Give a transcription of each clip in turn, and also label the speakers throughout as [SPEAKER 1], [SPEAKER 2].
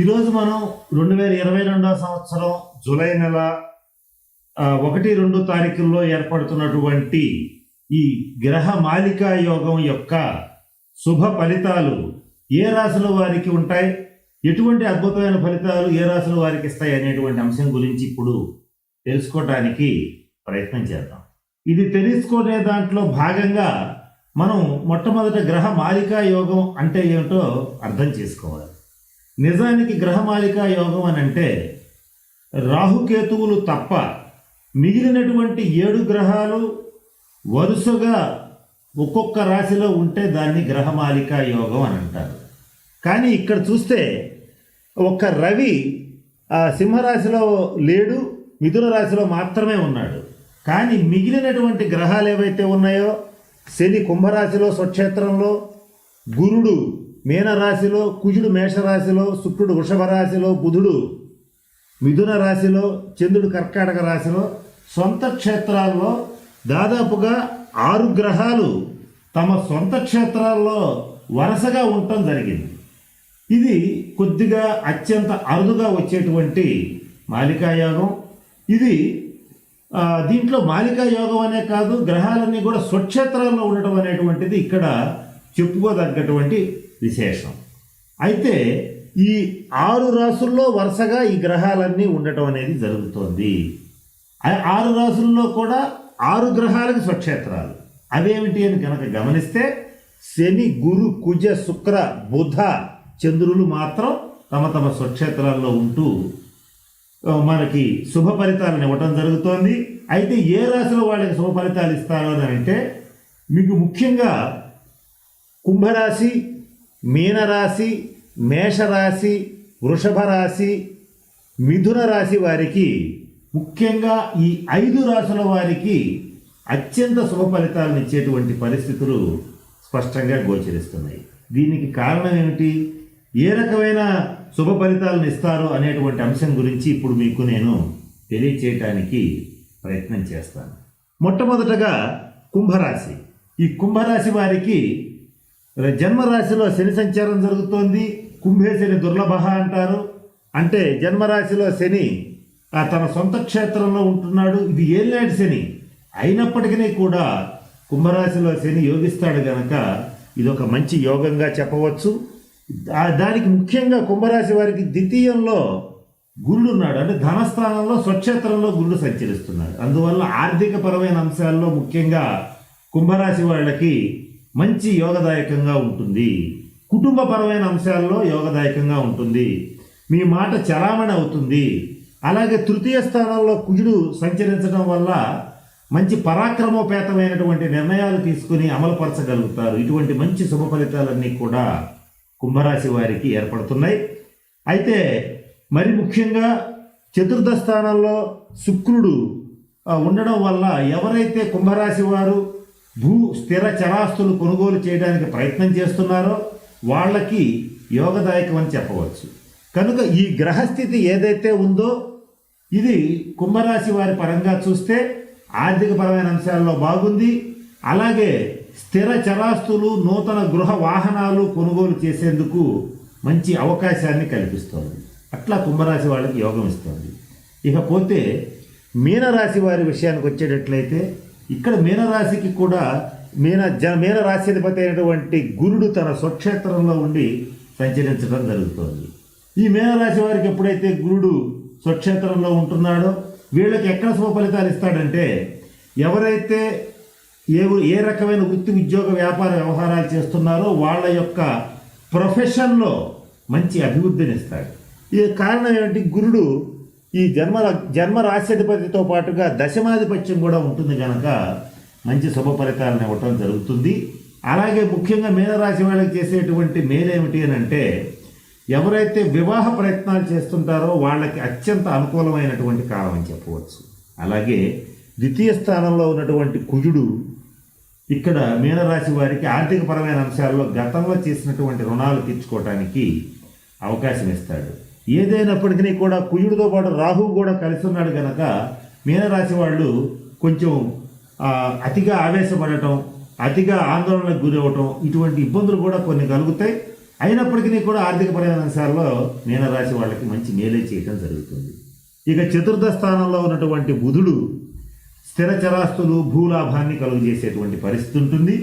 [SPEAKER 1] ఈరోజు మనం రెండు వేల ఇరవై రెండవ సంవత్సరం జూలై నెల ఒకటి రెండు తారీఖుల్లో ఏర్పడుతున్నటువంటి ఈ గ్రహ మాలికా యోగం యొక్క శుభ ఫలితాలు ఏ రాశుల వారికి ఉంటాయి? ఎటువంటి అద్భుతమైన ఫలితాలు ఏ రాశుల వారికి ఇస్తాయి అనేటువంటి అంశం గురించి ఇప్పుడు తెలుసుకోవడానికి ప్రయత్నం చేద్దాం. ఇది తెలుసుకునే దాంట్లో భాగంగా మనం మొట్టమొదట గ్రహ మాలికా యోగం అంటే ఏమిటో అర్థం చేసుకోవాలి. నిజానికి గ్రహమాలికా యోగం అని అంటే రాహుకేతువులు తప్ప మిగిలినటువంటి ఏడు గ్రహాలు వరుసగా ఒక్కొక్క రాశిలో ఉంటే దాన్ని గ్రహమాలికా యోగం అని అంటారు. కానీ ఇక్కడ చూస్తే ఒక్క రవి ఆ సింహరాశిలో లేడు మిథున రాశిలో మాత్రమే ఉన్నాడు. కానీ మిగిలినటువంటి గ్రహాలు ఏవైతే ఉన్నాయో శని కుంభరాశిలో స్వక్షేత్రంలో గురుడు మీనరాశిలో కుజుడు మేషరాశిలో శుక్రుడు వృషభ రాశిలో బుధుడు మిథున రాశిలో చంద్రుడు కర్కాటక రాశిలో సొంత క్షేత్రాల్లో దాదాపుగా ఆరు గ్రహాలు తమ సొంత క్షేత్రాల్లో వరుసగా ఉండటం జరిగింది. ఇది కొద్దిగా అత్యంత అరుదుగా వచ్చేటువంటి మాలికా యోగం ఇది దీంట్లో మాలికా యోగం అనే కాదు గ్రహాలన్నీ కూడా స్వక్షేత్రాల్లో ఉండటం అనేటువంటిది ఇక్కడ చెప్పుకోదగ్గటువంటి విశేషం. అయితే ఈ ఆరు రాసుల్లో వరుసగా ఈ గ్రహాలన్నీ ఉండటం అనేది జరుగుతోంది. ఆరు రాసుల్లో కూడా ఆరు గ్రహాలకు స్వక్షేత్రాలు. అవేమిటి అని కనుక గమనిస్తే శని గురు కుజ శుక్ర బుధ చంద్రులు మాత్రం తమ తమ స్వక్షేత్రాల్లో ఉంటూ మనకి శుభ ఫలితాలను ఇవ్వటం జరుగుతోంది. అయితే ఏ రాశిలో వాళ్ళకి శుభ ఫలితాలు ఇస్తారు అని అంటే మీకు ముఖ్యంగా కుంభరాశి మీనరాశి మేషరాశి వృషభ రాశి మిథున రాశి వారికి ముఖ్యంగా ఈ ఐదు రాశుల వారికి అత్యంత శుభ ఫలితాలను ఇచ్చేటువంటి పరిస్థితులు స్పష్టంగా గోచరిస్తున్నాయి. దీనికి కారణం ఏమిటి? ఏ రకమైన శుభ ఫలితాలను ఇస్తారో అనేటువంటి అంశం గురించి ఇప్పుడు మీకు నేను తెలియచేయటానికి ప్రయత్నం చేస్తాను. మొట్టమొదటగా కుంభరాశి. ఈ కుంభరాశి వారికి జన్మరాశిలో శని సంచారం జరుగుతోంది. కుంభేశని దుర్లభ అంటారు. అంటే జన్మరాశిలో శని తన సొంత క్షేత్రంలో ఉంటున్నాడు. ఇది ఏలినాటి శని? అయినప్పటికీ కూడా కుంభరాశిలో శని యోగిస్తాడు గనక ఇది ఒక మంచి యోగంగా చెప్పవచ్చు. దానికి ముఖ్యంగా కుంభరాశి వారికి ద్వితీయంలో గురుడు ఉన్నాడు. అంటే ధనస్థానంలో స్వక్షేత్రంలో గుళ్ళు సంచరిస్తున్నాడు. అందువల్ల ఆర్థిక పరమైన అంశాల్లో ముఖ్యంగా కుంభరాశి వాళ్ళకి మంచి యోగదాయకంగా ఉంటుంది. కుటుంబపరమైన అంశాల్లో యోగదాయకంగా ఉంటుంది. మీ మాట చలామణి అవుతుంది. అలాగే తృతీయ స్థానంలో కుజుడు సంచరించడం వల్ల మంచి పరాక్రమోపేతమైనటువంటి నిర్ణయాలు తీసుకుని అమలుపరచగలుగుతారు. ఇటువంటి మంచి శుభ ఫలితాలన్నీ కూడా కుంభరాశి వారికి ఏర్పడుతున్నాయి. అయితే మరి ముఖ్యంగా చతుర్థ స్థానంలో శుక్రుడు ఉండడం వల్ల ఎవరైతే కుంభరాశి వారు భూ స్థిర చరాస్తులు కొనుగోలు చేయడానికి ప్రయత్నం చేస్తున్నారో వాళ్ళకి యోగదాయకం అని చెప్పవచ్చు. కనుక ఈ గ్రహస్థితి ఏదైతే ఉందో ఇది కుంభరాశి వారి పరంగా చూస్తే ఆర్థికపరమైన అంశాల్లో బాగుంది. అలాగే స్థిర చరాస్తులు నూతన గృహ వాహనాలు కొనుగోలు చేసేందుకు మంచి అవకాశాన్ని కల్పిస్తోంది. అట్లా కుంభరాశి వాళ్ళకి యోగం ఇస్తుంది. ఇకపోతే మీనరాశి వారి విషయానికి వచ్చేటట్లయితే ఇక్కడ మీనరాశికి కూడా మీన జ మీనరాశిధిపతి అయినటువంటి గురుడు తన స్వక్షేత్రంలో ఉండి సంచరించడం జరుగుతోంది. ఈ మీనరాశి వారికి ఎప్పుడైతే గురుడు స్వక్షేత్రంలో ఉంటున్నాడో వీళ్ళకి ఎక్కడ శుభ ఫలితాలు ఇస్తాడంటే ఎవరైతే ఏ ఏ రకమైన వృత్తి ఉద్యోగ వ్యాపార వ్యవహారాలు చేస్తున్నారో వాళ్ళ యొక్క ప్రొఫెషన్లో మంచి అభివృద్ధిని ఇస్తాడు. ఈ కారణం ఏమిటి? గురుడు ఈ జన్మ జన్మ రాశ్యాధిపతితో పాటుగా దశమాధిపత్యం కూడా ఉంటుంది కనుక మంచి శుభ ఫలితాలను ఇవ్వటం జరుగుతుంది. అలాగే ముఖ్యంగా మీనరాశి వాళ్ళకి చేసేటువంటి మేలేమిటి అని అంటే ఎవరైతే వివాహ ప్రయత్నాలు చేస్తుంటారో వాళ్ళకి అత్యంత అనుకూలమైనటువంటి కాలం అని చెప్పవచ్చు. అలాగే ద్వితీయ స్థానంలో ఉన్నటువంటి కుజుడు ఇక్కడ మీనరాశి వారికి ఆర్థికపరమైన అంశాల్లో గతంలో చేసినటువంటి రుణాలు తీర్చుకోవటానికి అవకాశం ఇస్తాడు. ఏదైనప్పటికీ కూడా కుజుడితో పాటు రాహువు కూడా కలిసి ఉన్నాడు కనుక మీనరాశి వాళ్ళు కొంచెం అతిగా ఆవేశపడటం అతిగా ఆందోళనకు గురవటం ఇటువంటి ఇబ్బందులు కూడా కొన్ని కలుగుతాయి. అయినప్పటికీ కూడా ఆర్థిక అంశాల్లో మీనరాశి వాళ్ళకి మంచి మేలే చేయడం జరుగుతుంది. ఇక చతుర్థ స్థానంలో ఉన్నటువంటి బుధుడు స్థిర చరాస్తులు భూలాభాన్ని కలుగజేసేటువంటి పరిస్థితి ఉంటుంది.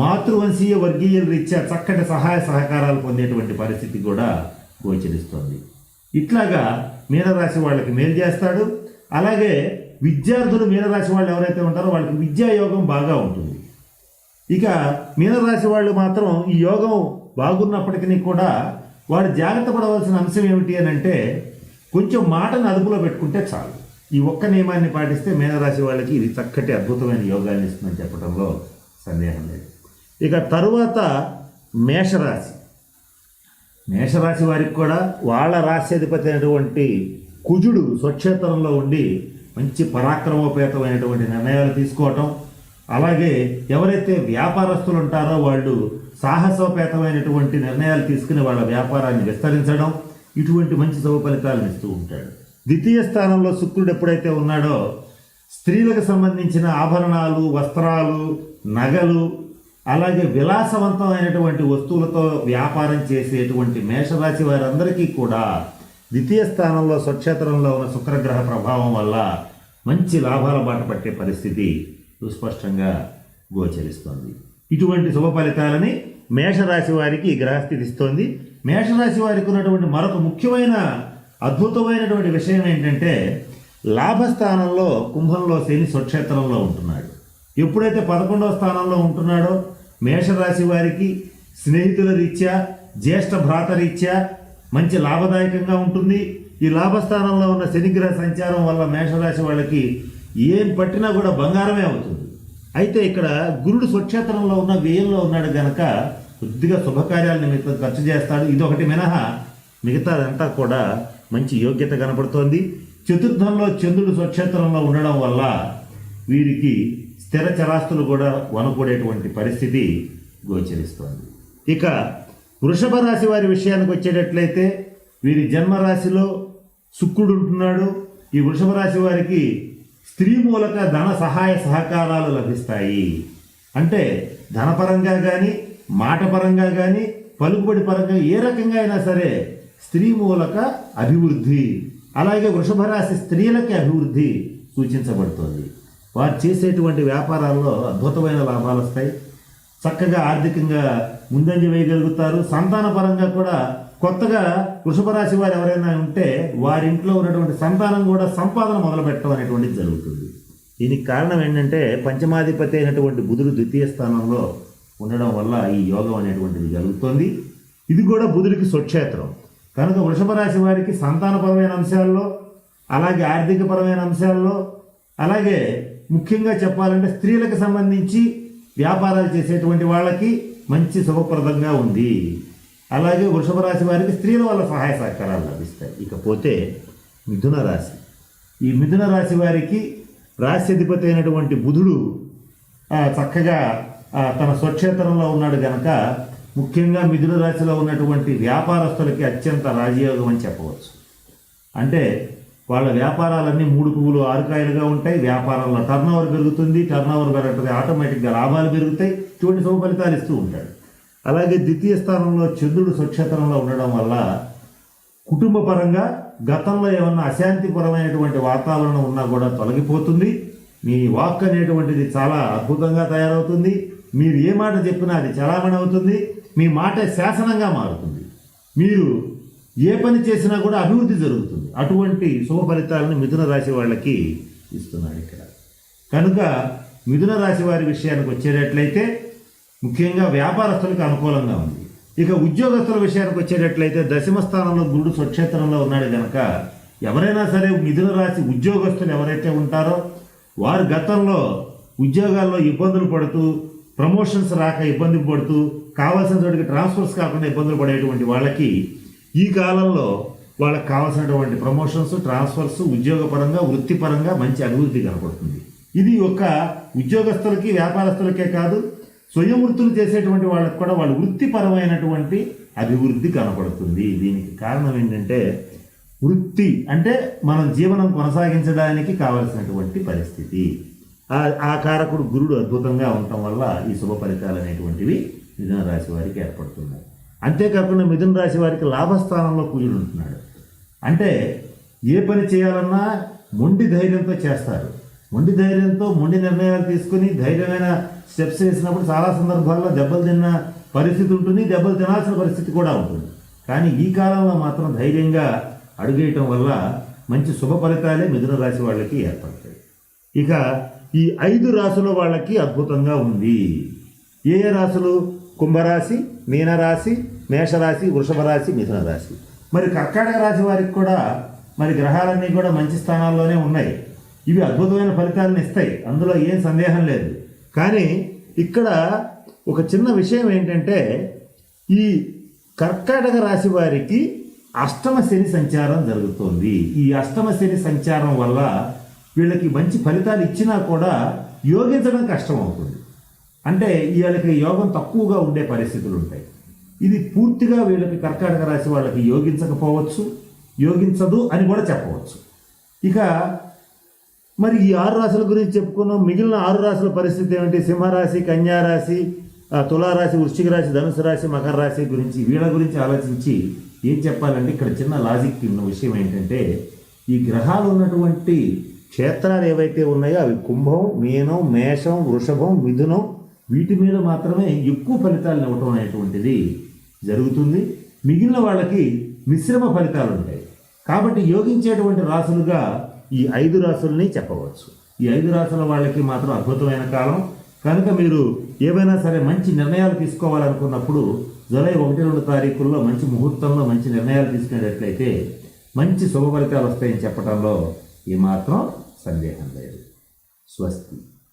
[SPEAKER 1] మాతృవంశీయ వర్గీయుల రీత్యా చక్కటి సహాయ సహకారాలు పొందేటువంటి పరిస్థితి కూడా గోచరిస్తోంది. ఇట్లాగా మీనరాశి వాళ్ళకి మేలు చేస్తాడు. అలాగే విద్యార్థులు మీనరాశి వాళ్ళు ఎవరైతే ఉంటారో వాళ్ళకి విద్యా యోగం బాగా ఉంటుంది. ఇక మీనరాశి వాళ్ళు మాత్రం ఈ యోగం బాగున్నప్పటికీ కూడా వాడు జాగ్రత్త పడవలసిన అంశం ఏమిటి అని అంటే కొంచెం మాటను అదుపులో పెట్టుకుంటే చాలు. ఈ ఒక్క నియమాన్ని పాటిస్తే మీనరాశి వాళ్ళకి ఇది చక్కటి అద్భుతమైన యోగాన్ని ఇస్తుందని చెప్పడంలో సందేహం లేదు. ఇక తరువాత మేషరాశి. మేషరాశి వారికి కూడా వాళ్ళ రాశ్యాధిపతి అయినటువంటి కుజుడు స్వక్షేత్రంలో ఉండి మంచి పరాక్రమోపేతమైనటువంటి నిర్ణయాలు తీసుకోవటం. అలాగే ఎవరైతే వ్యాపారస్తులు ఉంటారో వాళ్ళు సాహసోపేతమైనటువంటి నిర్ణయాలు తీసుకుని వాళ్ళ వ్యాపారాన్ని విస్తరించడం ఇటువంటి మంచి శుభ ఫలితాలను ఇస్తూ ఉంటాడు. ద్వితీయ స్థానంలో శుక్రుడు ఎప్పుడైతే ఉన్నాడో స్త్రీలకు సంబంధించిన ఆభరణాలు వస్త్రాలు నగలు అలాగే విలాసవంతమైనటువంటి వస్తువులతో వ్యాపారం చేసేటువంటి మేషరాశి వారందరికీ కూడా ద్వితీయ స్థానంలో స్వక్షేత్రంలో ఉన్న శుక్రగ్రహ ప్రభావం వల్ల మంచి లాభాల బాట పట్టే పరిస్థితి సుస్పష్టంగా గోచరిస్తోంది. ఇటువంటి శుభ ఫలితాలని మేషరాశి వారికి గ్రహస్థితి ఇస్తోంది. మేషరాశి వారికి ఉన్నటువంటి మరొక ముఖ్యమైన అద్భుతమైనటువంటి విషయం ఏంటంటే లాభస్థానంలో కుంభంలో శని స్వక్షేత్రంలో ఉంటున్నాడు. ఎప్పుడైతే పదకొండవ స్థానంలో ఉంటున్నాడో మేషరాశి వారికి స్నేహితుల రీత్యా జ్యేష్ఠ భ్రాత రీత్యా మంచి లాభదాయకంగా ఉంటుంది. ఈ లాభస్థానంలో ఉన్న శనిగ్రహ సంచారం వల్ల మేషరాశి వాళ్ళకి ఏం పట్టినా కూడా బంగారమే అవుతుంది. అయితే ఇక్కడ గురుడు స్వక్షేత్రంలో ఉన్న వ్యయంలో ఉన్నాడు గనక కొద్దిగా శుభకార్యాల నిమిత్తం ఖర్చు చేస్తాడు. ఇదొకటి మినహా మిగతాదంతా కూడా మంచి యోగ్యత కనపడుతోంది. చతుర్థంలో చంద్రుడు స్వక్షేత్రంలో ఉండడం వల్ల వీరికి స్థిర చరాస్తులు కూడా వనకూడేటువంటి పరిస్థితి గోచరిస్తోంది. ఇక వృషభ రాశి వారి విషయానికి వచ్చేటట్లయితే వీరి జన్మరాశిలో శుక్రుడు ఉంటున్నాడు. ఈ వృషభ రాశి వారికి స్త్రీ మూలక ధన సహాయ సహకారాలు లభిస్తాయి. అంటే ధనపరంగా కానీ మాటపరంగా కానీ పలుకుబడి పరంగా ఏ రకంగా అయినా సరే స్త్రీ మూలక అభివృద్ధి అలాగే వృషభ రాశి స్త్రీలకి అభివృద్ధి సూచించబడుతుంది. వారు చేసేటువంటి వ్యాపారాల్లో అద్భుతమైన లాభాలు వస్తాయి. చక్కగా ఆర్థికంగా ముందంజ వేయగలుగుతారు. సంతాన పరంగా కూడా కొత్తగా వృషభ రాశి వారు ఎవరైనా ఉంటే వారి ఇంట్లో ఉన్నటువంటి సంతానం కూడా సంపాదన మొదలు పెట్టడం అనేటువంటిది జరుగుతుంది. దీనికి కారణం ఏంటంటే పంచమాధిపతి అయినటువంటి బుధుడు ద్వితీయ స్థానంలో ఉండడం వల్ల ఈ యోగం అనేటువంటిది జరుగుతుంది. ఇది కూడా బుధుడికి స్వక్షేత్రం. కనుక వృషభ రాశి వారికి సంతానపరమైన అంశాల్లో అలాగే ఆర్థికపరమైన అంశాల్లో అలాగే ముఖ్యంగా చెప్పాలంటే స్త్రీలకు సంబంధించి వ్యాపారాలు చేసేటువంటి వాళ్ళకి మంచి శుభప్రదంగా ఉంది. అలాగే వృషభ రాశి వారికి స్త్రీల వల్ల సహాయ సహకారాలు లభిస్తాయి. ఇకపోతే మిథున రాశి. ఈ మిథున రాశి వారికి రాశి అధిపతి అయినటువంటి బుధుడు చక్కగా తన స్వక్షేత్రంలో ఉన్నాడు గనక ముఖ్యంగా మిథున రాశిలో ఉన్నటువంటి వ్యాపారస్తులకి అత్యంత రాజయోగం అని చెప్పవచ్చు. అంటే వాళ్ళ వ్యాపారాలన్నీ మూడు పువ్వులు ఆరుకాయలుగా ఉంటాయి వ్యాపారంలో టర్న్ ఓవర్ పెరుగుతుంది టర్న్ ఓవర్ పెరగటది ఆటోమేటిక్గా లాభాలు పెరుగుతాయి చూడండి శుభ ఫలితాలు ఇస్తూ ఉంటాడు. అలాగే ద్వితీయ స్థానంలో చంద్రుడు స్వక్షేత్రంలో ఉండడం వల్ల కుటుంబపరంగా గతంలో ఏమన్నా అశాంతిపరమైనటువంటి వాతావరణం ఉన్నా కూడా తొలగిపోతుంది. మీ వాక్ అనేటువంటిది చాలా అద్భుతంగా తయారవుతుంది. మీరు ఏ మాట చెప్పినా అది చలామణి అవుతుంది. మీ మాట శాసనంగా మారుతుంది. మీరు ఏ పని చేసినా కూడా అభివృద్ధి జరుగుతుంది. అటువంటి శుభ ఫలితాలను మిథున రాశి వాళ్ళకి ఇస్తున్నాడు ఇక్కడ. కనుక మిథున రాశి వారి విషయానికి వచ్చేటట్లయితే ముఖ్యంగా వ్యాపారస్తులకు అనుకూలంగా ఉంది. ఇక ఉద్యోగస్తుల విషయానికి వచ్చేటట్లయితే దశమ స్థానంలో గురుడు స్వక్షేత్రంలో ఉన్నాడు కనుక ఎవరైనా సరే మిథున రాశి ఉద్యోగస్తులు ఎవరైతే ఉంటారో వారు గతంలో ఉద్యోగాల్లో ఇబ్బందులు పడుతూ ప్రమోషన్స్ రాక ఇబ్బంది పడుతూ కావాల్సిన చోటికి ట్రాన్స్ఫర్స్ కాకుండా ఇబ్బందులు పడేటువంటి వాళ్ళకి ఈ కాలంలో వాళ్ళకి కావాల్సినటువంటి ప్రమోషన్స్ ట్రాన్స్ఫర్స్ ఉద్యోగపరంగా వృత్తిపరంగా మంచి అభివృద్ధి కనపడుతుంది. ఇది ఒక ఉద్యోగస్తులకి వ్యాపారస్తులకే కాదు స్వయం వృత్తులు చేసేటువంటి వాళ్ళకి కూడా వాళ్ళ వృత్తిపరమైనటువంటి అభివృద్ధి కనపడుతుంది. దీనికి కారణం ఏంటంటే వృత్తి అంటే మనం జీవనం కొనసాగించడానికి కావలసినటువంటి పరిస్థితి. ఆ ఆ కారకుడు గురుడు అద్భుతంగా ఉండటం వల్ల ఈ శుభ ఫలితాలు అనేటువంటివి మిథున రాశి వారికి ఏర్పడుతున్నాయి. అంతేకాకుండా మిథున రాశి వారికి లాభస్థానంలో కుజుడు ఉంటున్నాడు. అంటే ఏ పని చేయాలన్నా మొండి ధైర్యంతో చేస్తారు. మొండి ధైర్యంతో మొండి నిర్ణయాలు తీసుకుని ధైర్యమైన స్టెప్స్ వేసినప్పుడు చాలా సందర్భాల్లో దెబ్బలు తిన్న పరిస్థితి ఉంటుంది దెబ్బలు తినాల్సిన పరిస్థితి కూడా ఉంటుంది. కానీ ఈ కాలంలో మాత్రం ధైర్యంగా అడుగేయటం వల్ల మంచి శుభ ఫలితాలే మిథున రాశి వాళ్ళకి ఏర్పడతాయి. ఇక ఈ ఐదు రాశుల వాళ్ళకి అద్భుతంగా ఉంది. ఏ ఏ రాశులు? కుంభరాశి మీనరాశి మేషరాశి వృషభ రాశి మిథున రాశి మరి కర్కాటక రాశి వారికి కూడా మరి గ్రహాలన్నీ కూడా మంచి స్థానాల్లోనే ఉన్నాయి. ఇవి అద్భుతమైన ఫలితాలను ఇస్తాయి. అందులో ఏం సందేహం లేదు. కానీ ఇక్కడ ఒక చిన్న విషయం ఏంటంటే ఈ కర్కాటక రాశి వారికి అష్టమ శని సంచారం జరుగుతోంది. ఈ అష్టమ శని సంచారం వల్ల వీళ్ళకి మంచి ఫలితాలు ఇచ్చినా కూడా యోగించడం కష్టం అవుతుంది అంటే వీళ్ళకి యోగం తక్కువగా ఉండే పరిస్థితులు ఉంటాయి ఇది పూర్తిగా వీళ్ళకి కర్కాటక రాశి వాళ్ళకి యోగించకపోవచ్చు యోగించదు అని కూడా చెప్పవచ్చు. ఇక మరి ఈ ఆరు రాశుల గురించి చెప్పుకున్నాం. మిగిలిన ఆరు రాశుల పరిస్థితి ఏమిటి? సింహరాశి కన్యారాశి తులారాశి వృశ్చిక రాశి ధనుసు రాశి మకర రాశి గురించి వీళ్ళ గురించి ఆలోచించి ఏం చెప్పాలంటే ఇక్కడ చిన్న లాజిక్ ఉన్న విషయం ఏంటంటే ఈ గ్రహాలు ఉన్నటువంటి క్షేత్రాలు ఏవైతే ఉన్నాయో అవి కుంభం మీనం మేషం వృషభం మిథునం వీటి మీద మాత్రమే ఎక్కువ ఫలితాలను ఇవ్వటం అనేటువంటిది జరుగుతుంది. మిగిలిన వాళ్ళకి మిశ్రమ ఫలితాలు ఉంటాయి. కాబట్టి యోగించేటువంటి రాసులుగా ఈ ఐదు రాసుల్ని చెప్పవచ్చు. ఈ ఐదు రాసుల వాళ్ళకి మాత్రం అద్భుతమైన కాలం. కనుక మీరు ఏవైనా సరే మంచి నిర్ణయాలు తీసుకోవాలనుకున్నప్పుడు జూలై ఒకటి రెండు తారీఖుల్లో మంచి ముహూర్తంలో మంచి నిర్ణయాలు తీసుకునేటట్లయితే మంచి శుభ ఫలితాలు వస్తాయని చెప్పడంలో ఏమాత్రం సందేహం లేదు. స్వస్తి.